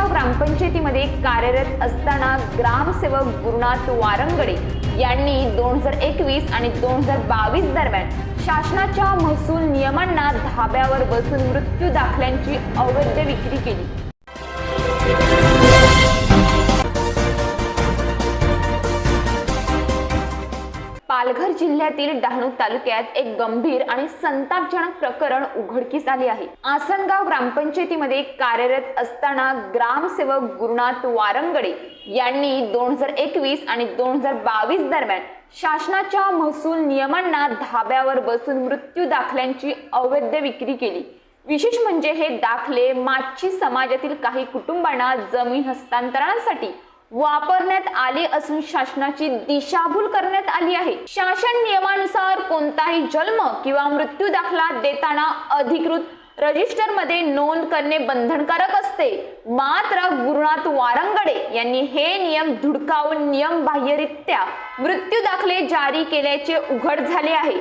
आसनगाव ग्रामपंचायतीमध्ये कार्यरत असताना ग्रामसेवक गुरुनाथ वारंगडे यांनी दोन हजार एकवीस आणि दोन हजार बावीस दरम्यान शासनाच्या महसूल नियमांना धाब्यावर बसून मृत्यू दाखल्यांची अवैध विक्री केली. पालघर जिल्ह्यातील डहाणू तालुक्यात एक गंभीर आणि संतापजनक प्रकरण उघडकीस आले आहे. आसनगाव ग्रामपंचायतीमध्ये कार्यरत असताना ग्रामसेवक गुरुनाथ वारंगडे यांनी दोन हजार एकवीस आणि दोन हजार बावीस दरम्यान शासनाच्या महसूल नियमांना धाब्यावर बसून मृत्यू दाखल्यांची अवैध विक्री केली. विशेष म्हणजे हे दाखले माची समाजातील काही कुटुंबांना जमीन हस्तांतरणासाठी वापरण्यात आले असून शासनाची दिशाभूल करण्यात आली आहे. शासन नियमानुसार कोणताही जन्म किंवा मृत्यू दाखला देताना अधिकृत रजिस्टरमध्ये नोंद करणे बंधनकारक असते. मात्र गुरुनाथ वारंगडे यांनी हे नियम धुडकावून नियमबाह्यरित्या मृत्यू दाखले जारी केल्याचे उघड झाले आहे.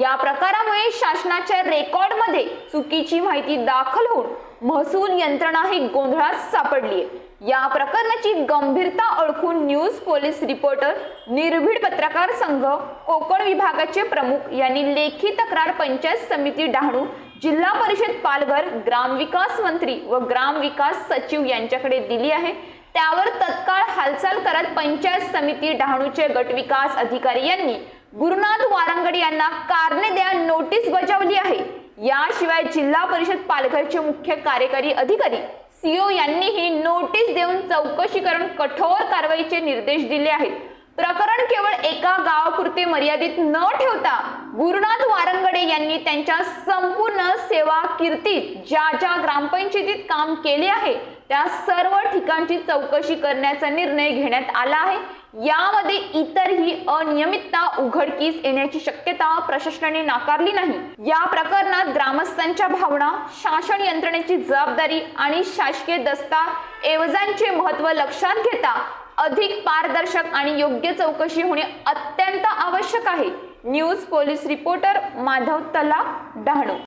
या प्रकारामुळे शासनाच्या रेकॉर्डमध्ये चुकीची माहिती दाखल होऊन महसूल यंत्रणा ही गोंधळात सापडली या प्रकरणाची गंभीरता ओळखून न्यूज पोलीस रिपोर्टर निर्भीड पत्रकार संघ कोकण विभागाचे प्रमुख यांनी लेखी तक्रार पंचायत समिती डहाणू जिल्हा परिषद पालघर ग्रामविकास मंत्री व ग्रामविकास सचिव यांच्याकडे दिली आहे. त्यावर तत्काळ हालचाल करत पंचायत समिती डहाणूचे गटविकास अधिकारी यांनी गुरुनाथ वारंगड यांना कारणे द्या नोटीस बजावली आहे. याशिवाय जिल्हा परिषद पालघरचे मुख्य कार्यकारी अधिकारी सीओ यांनीही नोटीस देऊन चौकशी करून कठोर कारवाईचे निर्देश दिले आहेत. प्रकरण केवळ एका गावापुरते मर्यादित न ठेवता गुरुनाथ वारंगडे यांनी त्यांच्या संपूर्ण सेवा कीर्तीत ज्या ज्या ग्रामपंचायतीत काम केले आहे त्या सर्व ठिकाणची चौकशी करण्याचा निर्णय घेण्यात आला आहे. यामध्ये इतरही अनियमितता उघडकीस येण्याची शक्यता प्रशासनाने नाकारली नाही. या प्रकरणात ग्रामस्थांच्या भावना शासन यंत्रणेची जबाबदारी आणि शासकीय दस्ताऐवजांचे महत्त्व लक्षात घेता अधिक पारदर्शक आणि योग्य चौकशी होणे अत्यंत आवश्यक आहे. न्यूज पोलीस रिपोर्टर माधव तला डहाणू